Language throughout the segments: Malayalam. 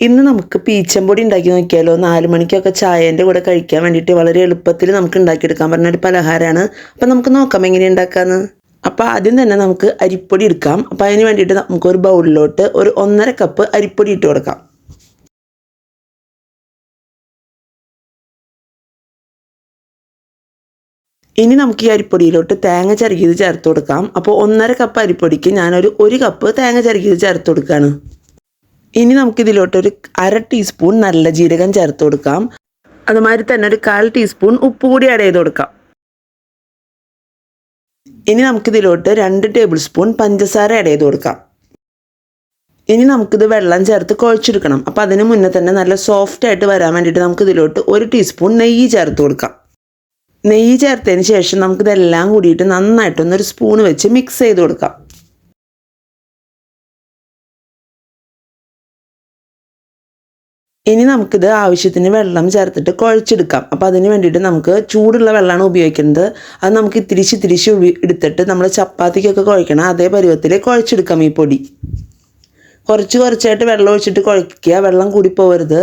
ഇന്ന് നമുക്ക് പീച്ചമ്പൊടി ഉണ്ടാക്കി നോക്കിയാലോ? നാല് മണിക്കൊക്കെ ചായേന്റെ കൂടെ കഴിക്കാൻ വേണ്ടിയിട്ട് വളരെ എളുപ്പത്തിൽ നമുക്ക് ഉണ്ടാക്കിയെടുക്കാൻ പറ്റുന്ന ഒരു പലഹാരമാണ്. അപ്പം നമുക്ക് നോക്കാം എങ്ങനെ ഉണ്ടാക്കാമെന്ന് അപ്പോൾ ആദ്യം തന്നെ നമുക്ക് അരിപ്പൊടി എടുക്കാം. അപ്പോൾ അതിന് വേണ്ടിയിട്ട് നമുക്ക് ഒരു ബൗളിലോട്ട് ഒരു ഒന്നര കപ്പ് അരിപ്പൊടി ഇട്ട് കൊടുക്കാം. ഇനി നമുക്ക് ഈ അരിപ്പൊടിയിലോട്ട് തേങ്ങ ചിരകിയത് ചേർത്ത് കൊടുക്കാം. അപ്പോൾ ഒന്നര കപ്പ് അരിപ്പൊടിക്ക് ഞാനൊരു ഒരു കപ്പ് തേങ്ങ ചിരകിയത് ചേർത്ത് കൊടുക്കുകയാണ് ഇനി നമുക്കിതിലോട്ട് ഒരു അര ടീസ്പൂൺ നല്ല ജീരകം ചേർത്ത് കൊടുക്കാം. അതുമാതിരി തന്നെ ഒരു കാൽ ടീസ്പൂൺ ഉപ്പ് കൂടി ആഡ് ചെയ്ത് കൊടുക്കാം. ഇനി നമുക്കിതിലോട്ട് രണ്ട് ടേബിൾ സ്പൂൺ പഞ്ചസാര ആഡ് ചെയ്ത് കൊടുക്കാം. ഇനി നമുക്കിത് വെള്ളം ചേർത്ത് കുഴച്ചെടുക്കണം. അപ്പോൾ അതിന് മുന്നേ തന്നെ നല്ല സോഫ്റ്റ് ആയിട്ട് വരാൻ വേണ്ടിയിട്ട് നമുക്ക് നമുക്കിതിലോട്ട് ഒരു ടീസ്പൂൺ നെയ്യ് ചേർത്ത് കൊടുക്കാം. നെയ്യ് ചേർത്തതിന് ശേഷം നമുക്കിതെല്ലാം കൂടിയിട്ട് നന്നായിട്ടൊന്നൊരു സ്പൂൺ വെച്ച് മിക്സ് ചെയ്ത് കൊടുക്കാം. ഇനി നമുക്കിത് ആവശ്യത്തിന് വെള്ളം ചേർത്തിട്ട് കുഴച്ചെടുക്കാം. അപ്പോൾ അതിന് വേണ്ടിയിട്ട് നമുക്ക് ചൂടുള്ള വെള്ളമാണ് ഉപയോഗിക്കുന്നത്. അത് നമുക്ക് ഇത്തിരിച്ച് ഇത്തിരിച്ച് എടുത്തിട്ട് നമ്മൾ ചപ്പാത്തിക്കൊക്കെ കുഴക്കണം അതേ പരുവത്തിൽ കുഴച്ചെടുക്കാം ഈ പൊടി. കുറച്ച് കുറച്ചായിട്ട് വെള്ളം ഒഴിച്ചിട്ട് കുഴക്കുക വെള്ളം കൂടി പോകരുത്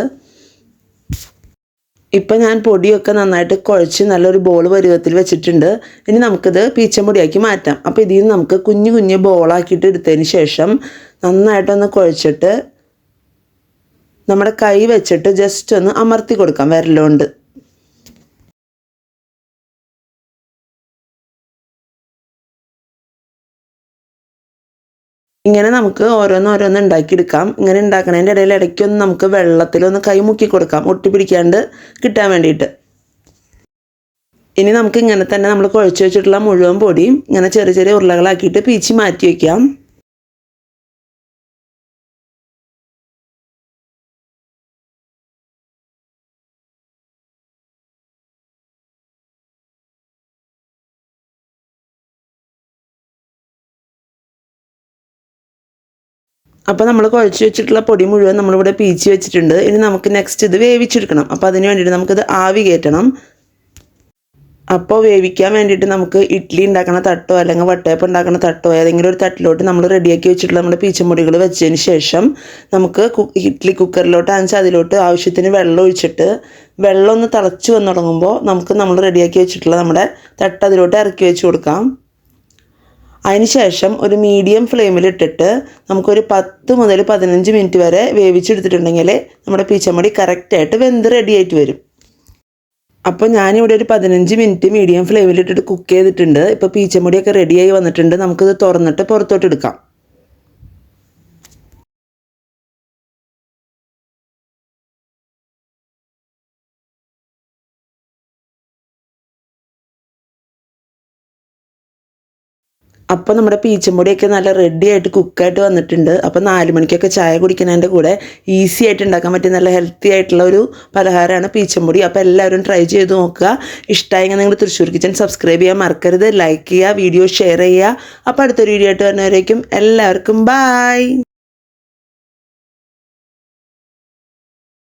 ഇപ്പം ഞാൻ പൊടിയൊക്കെ നന്നായിട്ട് കുഴച്ച് നല്ലൊരു ബോൾ പരുവത്തിൽ വെച്ചിട്ടുണ്ട്. ഇനി നമുക്കിത് പീച്ചമ്പൊടിയാക്കി മാറ്റാം. അപ്പോൾ ഇതിൽ നിന്ന് നമുക്ക് കുഞ്ഞു കുഞ്ഞു ബോളാക്കിയിട്ട് എടുത്തതിന് ശേഷം നന്നായിട്ടൊന്ന് കുഴച്ചിട്ട് നമ്മുടെ കൈ വെച്ചിട്ട് ജസ്റ്റ് ഒന്ന് അമർത്തി കൊടുക്കാം വിരലുകൊണ്ട് ഇങ്ങനെ നമുക്ക് ഓരോന്ന് ഓരോന്ന് ഉണ്ടാക്കിയെടുക്കാം. ഇങ്ങനെ ഉണ്ടാക്കണതിന്റെ ഇടയിൽ ഇടയ്ക്കൊന്ന് നമുക്ക് വെള്ളത്തിലൊന്ന് കൈ മുക്കി കൊടുക്കാം. ഒട്ടിപ്പിടിക്കാണ്ട് കിട്ടാൻ വേണ്ടിയിട്ട്. ഇനി നമുക്ക് ഇങ്ങനെ തന്നെ നമ്മൾ കുഴച്ച് വെച്ചിട്ടുള്ള മുഴുവൻ പൊടിയും ഇങ്ങനെ ചെറിയ ചെറിയ ഉരുളകളാക്കിയിട്ട് പീച്ചി മാറ്റി വയ്ക്കാം അപ്പോൾ നമ്മൾ കുഴച്ച് വെച്ചിട്ടുള്ള പൊടി മുഴുവൻ നമ്മളിവിടെ പീച്ച് വെച്ചിട്ടുണ്ട്. ഇനി നമുക്ക് നെക്സ്റ്റ് ഇത് വേവിച്ചെടുക്കണം. അപ്പോൾ അതിന് വേണ്ടിയിട്ട് നമുക്കിത് ആവി കയറ്റണം. അപ്പോൾ വേവിക്കാൻ വേണ്ടിയിട്ട് നമുക്ക് ഇഡ്ഡലി ഉണ്ടാക്കുന്ന തട്ടോ അല്ലെങ്കിൽ വട്ടയപ്പം ഉണ്ടാക്കുന്ന തട്ടോ ഏതെങ്കിലും ഒരു തട്ടിലോട്ട് നമ്മൾ റെഡിയാക്കി വെച്ചിട്ടുള്ള നമ്മുടെ പീച്ചമുടികൾ വെച്ചതിന് ശേഷം നമുക്ക് ഇഡ്ഡലി കുക്കറിലോട്ട് അഞ്ച് അതിലോട്ട് ആവശ്യത്തിന് വെള്ളം ഒഴിച്ചിട്ട് വെള്ളം ഒന്ന് തിളച്ച് വന്ന് തുടങ്ങുമ്പോൾ നമുക്ക് നമ്മൾ റെഡിയാക്കി വെച്ചിട്ടുള്ള നമ്മുടെ തട്ട് അതിലോട്ട് ഇറക്കി വെച്ച് കൊടുക്കാം. അതിനുശേഷം ഒരു മീഡിയം ഫ്ലെയിമിലിട്ടിട്ട് നമുക്കൊരു പത്ത് മുതൽ പതിനഞ്ച് മിനിറ്റ് വരെ വേവിച്ചെടുത്തിട്ടുണ്ടെങ്കിൽ നമ്മുടെ പീച്ചമടി കറക്റ്റായിട്ട് വെന്ത് റെഡി ആയിട്ട് വരും. അപ്പോൾ ഞാനിവിടെ ഒരു പതിനഞ്ച് മിനിറ്റ് മീഡിയം ഫ്ലെയിമിലിട്ടിട്ട് കുക്ക് ചെയ്തിട്ടുണ്ട്. ഇപ്പോൾ പീച്ചമുടിയൊക്കെ റെഡിയായി വന്നിട്ടുണ്ട്. നമുക്കിത് തുറന്നിട്ട് പുറത്തോട്ട് എടുക്കാം. അപ്പോൾ നമ്മുടെ പീച്ചമ്പൊടിയൊക്കെ നല്ല റെഡി ആയിട്ട് കുക്കായിട്ട് വന്നിട്ടുണ്ട്. അപ്പോൾ നാല് മണിക്കൊക്കെ ചായ കുടിക്കുന്നതിന്റെ കൂടെ ഈസി ആയിട്ട് ഉണ്ടാക്കാൻ പറ്റിയ നല്ല ഹെൽത്തി ആയിട്ടുള്ള ഒരു പലഹാരമാണ് പീച്ചമ്പൊടി അപ്പോൾ എല്ലാവരും ട്രൈ ചെയ്ത് നോക്കുക. ഇഷ്ടമായെങ്കിൽ നിങ്ങൾ തൃശ്ശൂർ കിച്ചൺ സബ്സ്ക്രൈബ് ചെയ്യാൻ മറക്കരുത്. ലൈക്ക് ചെയ്യുക വീഡിയോ ഷെയർ ചെയ്യുക. അപ്പോൾ അടുത്തൊരു വീഡിയോ ആയിട്ട് വരുന്നവരേക്കും എല്ലാവർക്കും ബായ്